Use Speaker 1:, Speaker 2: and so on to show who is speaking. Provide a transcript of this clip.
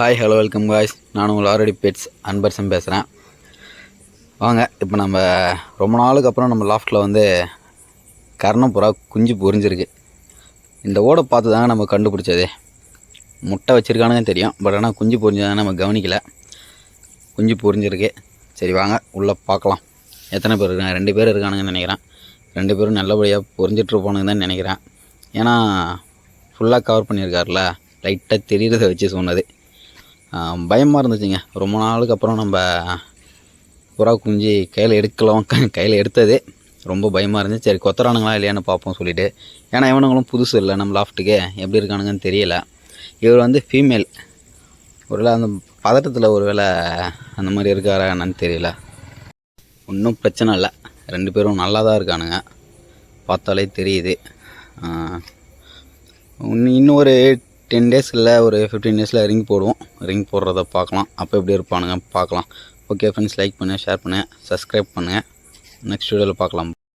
Speaker 1: Hi hello welcome guys நான் உங்கள் already pets அன்பர்சன் பேசுகிறேன் வாங்க இப்போ நம்ம ரொம்ப நாளுக்கு அப்புறம் நம்ம லாஃப்டில் வந்து கர்ணப்புறா குஞ்சு பொரிஞ்சிருக்கு. இந்த ஓடை பார்த்து தாங்க நம்ம கண்டுபிடிச்சது. முட்டை வச்சுருக்கானுங்க தெரியும் பட் ஆனால் குஞ்சு பொரிஞ்சதாங்க நம்ம கவனிக்கலை. குஞ்சு பொரிஞ்சிருக்கு. சரி வாங்க உள்ளே பார்க்கலாம். எத்தனை பேர் இருக்காங்க? ரெண்டு பேர் இருக்கானுங்கன்னு நினைக்கிறேன். ரெண்டு பேரும் நல்லபடியாக பொரிஞ்சிட்டு தான் நினைக்கிறேன். ஏன்னா ஃபுல்லாக கவர் பண்ணியிருக்காருல லைட்டாக தெரியறத வச்சு சொன்னது. பயமாக இருந்துச்சுங்க. ரொம்ப நாளுக்கு அப்புறம் நம்ம புறா குஞ்சு கையில் எடுக்கலாம். கையில் எடுத்தது. ரொம்ப பயமாக இருந்துச்சு. சரி கொத்துறானுங்களா இல்லையான்னு பார்ப்போம் சொல்லிட்டு. ஏன்னா இவனுங்களும் புதுசு இல்லை. நம்ம லாஃப்ட்டுக்கு எப்படி இருக்கானுங்கன்னு தெரியல. இவர் வந்து ஃபீமேல் ஒருவேளை அந்த பதட்டத்தில் ஒரு வேளை அந்த மாதிரி இருக்காரா என்னன்னு தெரியல. ஒன்றும் பிரச்சனை இல்லை. ரெண்டு பேரும் நல்லா தான் இருக்கானுங்க. பார்த்தாலே தெரியுது. இன்னொரு இன்னும் ஒரு டென் டேஸ் இல்லை ஒரு ஃபிஃப்டீன் டேஸில் ரிங் போடுவோம். ரிங் போடுறத பார்க்கலாம். அப்போ எப்படி இருப்பானுங்க பார்க்கலாம். ஓகே ஃப்ரெண்ட்ஸ் லைக் பண்ணுங்கள் ஷேர் பண்ணுங்கள் சப்ஸ்கிரைப் பண்ணுங்கள் நெக்ஸ்ட் வீடியோவில் பார்க்கலாம்.